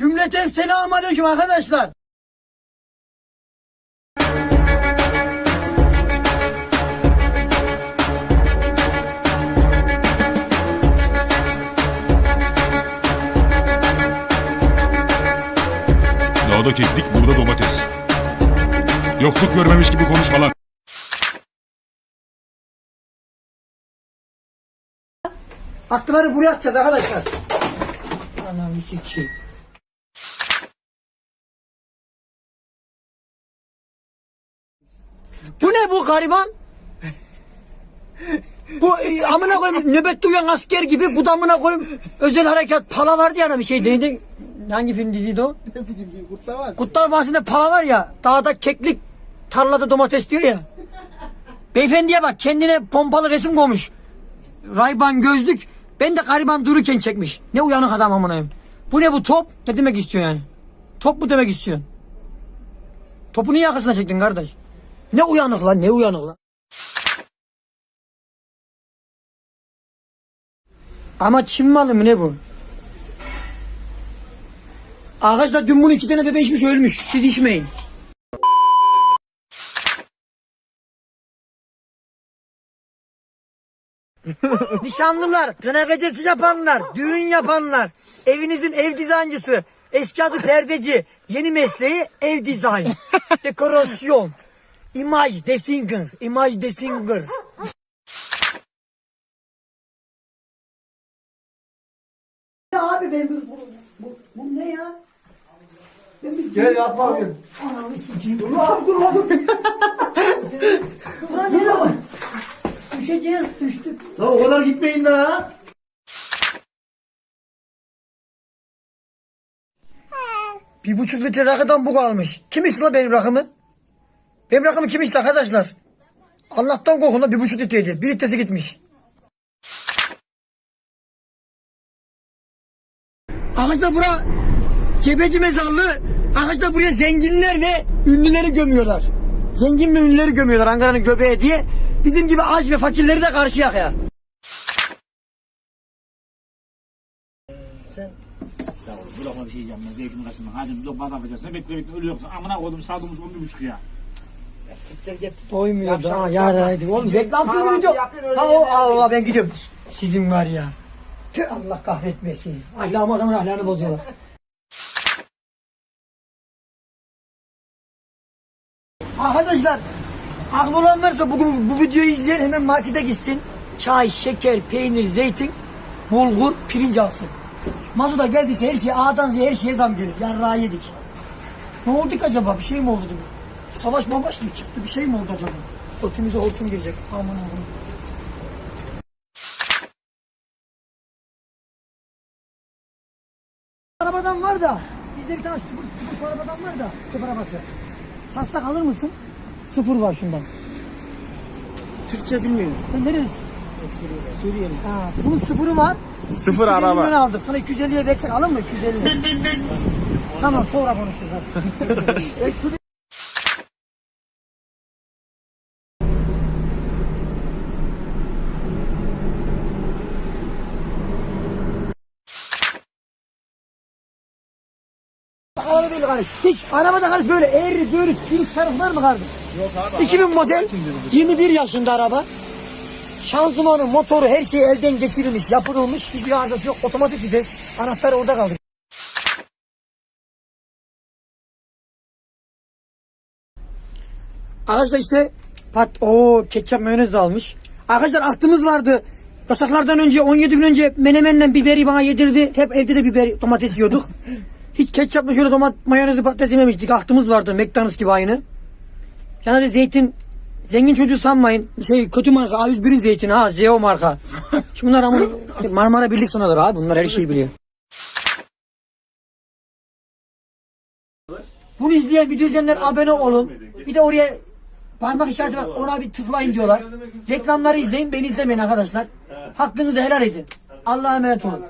Cümleten selamun aleyküm arkadaşlar. Dağda keklik, burada domates. Yokluk görmemiş gibi konuşma lan. Aktıları buraya atacağız arkadaşlar. Anam sikeyim. Bu ne bu gariban? bu e, amına koyayım nöbette uyan asker gibi bu da amına koyayım özel harekat pala vardı ya bir şey neydi? Hangi film diziydi o? Ne bileyim bir kurtlar var. Kurtlar Vadisi'nde pala var ya dağda keklik tarlada domates diyor ya. Beyefendiye bak kendine pompalı resim koymuş. Rayban gözlük. Ben de gariban dururken çekmiş. Ne uyanık adam amına koyayım. Bu ne bu top? Ne demek istiyor yani? Top mu demek istiyorsun? Topu niye yakasına çektin kardeş? Ne uyanık lan ne uyanık lan. Ama Çin malı mı ne bu? Arkadaşlar dün bunu iki tane bebe içmiş ölmüş. Siz içmeyin. Nişanlılar, kına gecesi yapanlar, düğün yapanlar, evinizin ev dizaynıcısı, eski adı perdeci, yeni mesleği ev dizayn, dekorasyon, imaj designer, imaj designer. Ya abi ben bu, bu, bu, bu ne ya? Ben bir Gel yap bakayım. Ananı sikeyim. Dur abi dur abi. Ulan ne var? Düşeceğiz düştük. La o kadar gitmeyin daha. Bir buçuk litre rakıdan bu kalmış. Kim içti la benim rakımı? Benim rakımı kim içti arkadaşlar? Allah'tan korkun la bir buçuk litreydi. Bir litresi gitmiş. Arkadaşlar bura cebeci mezarlığı. Arkadaşlar buraya zenginler ve ünlüleri gömüyorlar. Zengin ve ünlüleri gömüyorlar Ankara'nın göbeği diye. Bizim gibi aç ve fakirleri de karşıya ya. Sen Ya oğlum bu lokma bir şey yiyeceğim ben zeytin kaşından. Hadi lokma da yapacağız. Ne bekle bekle ölüyorsun. Amına koydum saat olmuş 11.30 ya. Siktir git. doymuyor daha yaraydı. Oğlum reklamsız bir video. Ha o Allah ben gidiyorum. Sizin var ya. Tüh, Allah kahretmesin. Ahlakım adamın ahlakını bozuyorlar. Arkadaşlar aklı olan varsa bugün bu videoyu izleyen hemen markete gitsin. Çay, şeker, peynir, zeytin, bulgur, pirinç alsın. Mazuda geldiyse her şey A'dan Z'ye her şeye zam gelir. Yarrağı yedik. Ne oldu ki acaba? Bir şey mi oldu acaba? Savaş mavaş mı çıktı? Bir şey mi oldu acaba? Hortumuza hortum girecek. Aman Allah'ım. Arabadan var da bizde bir tane sıfır, sıfır şu arabadan var da çöp arabası. Satsak alır mısın? Sıfır var şundan. Türkçe bilmiyorum. Sen nerelisin? Suriyeli. Ha, bunun sıfırı var. Sıfır 250 araba. milyon aldık. Sana 250'ye versek alır mı? 250. tamam sonra konuşuruz. E, su- Araba değil kardeş. Hiç arabada kardeş böyle eğri böyle çürük çarık var mı kardeş? Yok abi. 2000 model 21 yaşında araba. Şanzımanı, motoru her şey elden geçirilmiş, yapılmış. Hiçbir arızası yok. Otomatik vites. Anahtar orada kaldı. Arkadaşlar işte pat o ketçap mayonez de almış. Arkadaşlar aklımız vardı. Yasaklardan önce 17 gün önce menemenle biberi bana yedirdi. Hep evde de biber domates yiyorduk. Hiç ketçapla şöyle domat mayonezli patates yememiştik. Aklımız vardı McDonald's gibi aynı. Yani zeytin zengin çocuğu sanmayın. Şey kötü marka A101'in zeytini ha Zeo marka. Şimdi bunlar ama Marmara Birlik sanaları abi bunlar her şeyi biliyor. Bunu izleyen video izleyenler abone olun. Bir de oraya parmak işareti var ona bir tıklayın diyorlar. Reklamları izleyin beni izlemeyin arkadaşlar. Hakkınızı helal edin. Allah'a emanet olun.